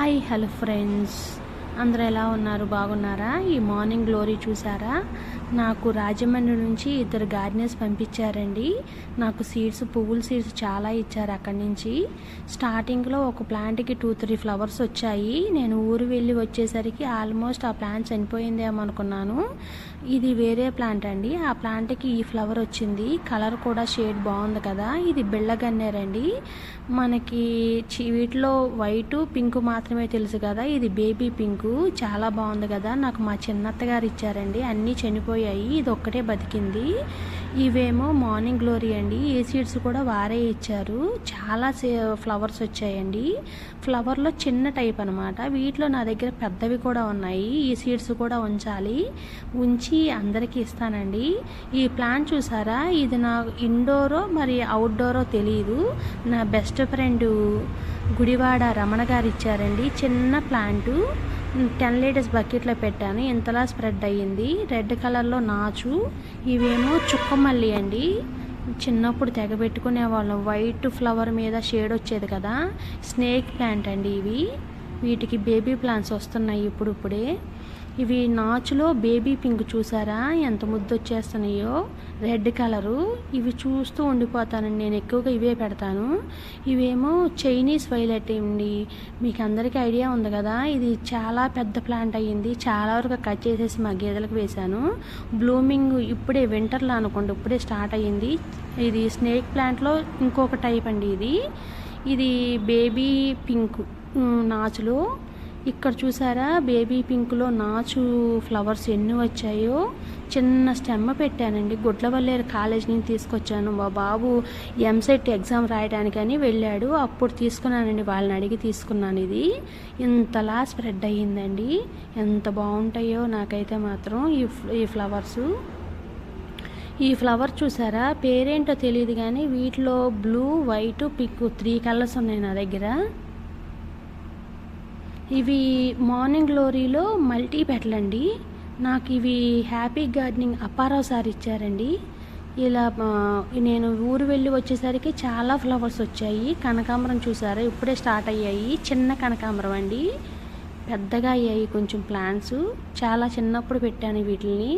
Hi hello friends. అందరూ ఎలా ఉన్నారు? బాగున్నారా? ఈ మార్నింగ్ గ్లోరీ చూసారా నాకు రాజమండ్రి నుంచి ఇద్దరు గార్డెనర్స్ పంపించారండి. నాకు సీడ్స్ పువ్వుల సీడ్స్ చాలా ఇచ్చారు అక్కడి నుంచి. స్టార్టింగ్లో ఒక ప్లాంట్కి టూ త్రీ ఫ్లవర్స్ వచ్చాయి. నేను ఊరు వెళ్ళి వచ్చేసరికి ఆల్మోస్ట్ ఆ ప్లాంట్ చనిపోయిందేమో అనుకున్నాను. ఇది వేరే ప్లాంట్ అండి. ఆ ప్లాంట్కి ఈ ఫ్లవర్ వచ్చింది. కలర్ కూడా షేడ్ బాగుంది కదా. ఇది బిళ్ళగన్నేరండి మనకి చి- వీటిలో వైట్ పింక్ మాత్రమే తెలుసు కదా. ఇది బేబీ పింక్. చాలా బాగుంది కదా. నాకు మా చిన్నత్త గారు ఇచ్చారండి. అన్నీ చనిపోయాయి. ఇది ఒక్కటే బతికింది. ఇవేమో మార్నింగ్ గ్లోరీ అండి. ఏ సీడ్స్ కూడా వారే ఇచ్చారు. చాలా ఫ్లవర్స్ వచ్చాయండి. ఫ్లవర్లో చిన్న టైప్ అనమాట వీటిలో నా దగ్గర పెద్దవి కూడా ఉన్నాయి. ఈ సీడ్స్ కూడా ఉంచాలి. ఉంచి అందరికీ ఇస్తానండి. ఈ ప్లాంట్ చూసారా? ఇది నా ఇండోరో మరి అవుట్డోరో తెలియదు నా బెస్ట్ ఫ్రెండ్ గుడివాడ రమణ గారు ఇచ్చారండి. చిన్న ప్లాంటు. టెన్ లీటర్స్ బకెట్లో పెట్టాను. ఇంతలా స్ప్రెడ్ అయ్యింది. రెడ్ కలర్లో నాచు. ఇవేమో చుక్కమల్లి అండి. చిన్నప్పుడు తెగ పెట్టుకునే వాళ్ళం. వైట్ ఫ్లవర్ మీద షేడ్ వచ్చేది కదా. స్నేక్ ప్లాంట్ అండి ఇవి. వీటికి బేబీ ప్లాంట్స్ వస్తున్నాయి ఇప్పుడు ఇప్పుడే ఇవి నాచులో బేబీ పింక్ చూసారా? ఎంత ముద్దొచ్చేస్తున్నాయో. Red colour. ఇవి చూస్తూ ఉండిపోతానండి. నేను ఎక్కువగా ఇవే పెడతాను. ఇవేమో చైనీస్ వైలెట్ అండి. మీకు అందరికీ ఐడియా ఉంది కదా. ఇది చాలా పెద్ద ప్లాంట్ అయ్యింది. చాలా వరకు కట్ చేసేసి మా గేదెలకు వేశాను. బ్లూమింగ్ ఇప్పుడే వింటర్లో అనుకోండి. ఇప్పుడే స్టార్ట్ అయ్యింది. ఇది స్నేక్ ప్లాంట్లో ఇంకొక టైప్ అండి ఇది. ఇది బేబీ పింక్ నాచులో. ఇక్కడ చూసారా? బేబీ పింక్లో నాచు ఫ్లవర్స్ ఎన్ని వచ్చాయో? చిన్న స్టెమ్మ పెట్టానండి. గుడ్లవల్లేరు కాలేజ్ నుంచి తీసుకొచ్చాను. మా బాబు ఎంసెట్ ఎగ్జామ్ రాయడానికని వెళ్ళాడు. అప్పుడు తీసుకున్నానండి. వాళ్ళని అడిగి తీసుకున్నాను ఇది. ఇంతలా స్ప్రెడ్ అయ్యిందండి. ఎంత బాగుంటాయో నాకైతే మాత్రం ఈ ఈ ఫ్లవర్సు. ఈ ఫ్లవర్ చూసారా? పేరేంటో తెలియదు కానీ వీటిలో blue white pink three colours ఉన్నాయి నా దగ్గర. ఇవి మార్నింగ్ గ్లోరీలో మల్టీ అండి నాకు ఇవి హ్యాపీ గార్డెనింగ్ అప్పారావు సార్ ఇచ్చారండి. ఇలా నేను ఊరు వెళ్ళి వచ్చేసరికి చాలా ఫ్లవర్స్ వచ్చాయి. కనకాంబరం చూసారా? ఇప్పుడే స్టార్ట్ అయ్యాయి. చిన్న కనకాంబరం అండి. పెద్దగా అయ్యాయి కొంచెం ప్లాంట్స్. చాలా చిన్నప్పుడు పెట్టాను వీటిని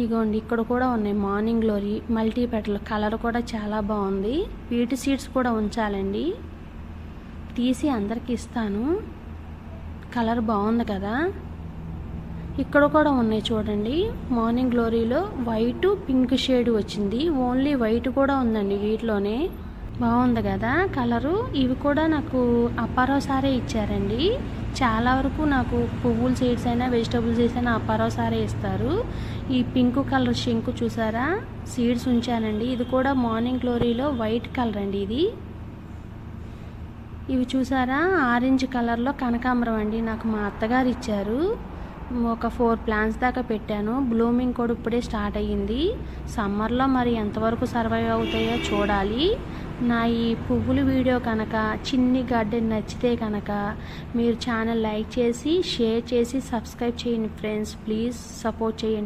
ఇగోండి ఇక్కడ కూడా ఉన్నాయి morning glory multi petal. Colour కూడా చాలా బాగుంది. వీటి సీడ్స్ కూడా ఉంచాలండి. తీసి అందరికి ఇస్తాను. కలర్ బాగుంది కదా? ఇక్కడ కూడా ఉన్నాయి చూడండి. మార్నింగ్ గ్లోరీలో వైట్ పింక్ షేడ్ వచ్చింది. ఓన్లీ వైట్ కూడా ఉందండి వీటిలోనే. బాగుంది కదా కలరు? ఇవి కూడా నాకు అప్పారావు సారే ఇచ్చారండి. చాలా వరకు నాకు పువ్వులు సీడ్స్ అయినా వెజిటబుల్ సీడ్స్ అయినా అప్పారావు సారే ఇస్తారు. ఈ పింక్ కలర్ షింకు చూసారా? సీడ్స్ ఉంచానండి. ఇది కూడా మార్నింగ్ గ్లోరీలో వైట్ కలర్ అండి ఇది. ఇవి చూసారా? ఆరెంజ్ కలర్లో కనకాంబరం అండి. నాకు మా అత్తగారు ఇచ్చారు. ఒక ఫోర్ ప్లాంట్స్ దాకా పెట్టాను. బ్లూమింగ్ కూడా ఇప్పుడే స్టార్ట్ అయ్యింది. సమ్మర్లో మరి ఎంతవరకు సర్వైవ్ అవుతాయో చూడాలి. నా ఈ పువ్వుల వీడియో కనుక చిన్ని గార్డెన్ నచ్చితే కనుక మీరు ఛానల్ లైక్ చేసి షేర్ చేసి సబ్స్క్రైబ్ చేయండి ఫ్రెండ్స్. ప్లీజ్ సపోర్ట్ చేయండి.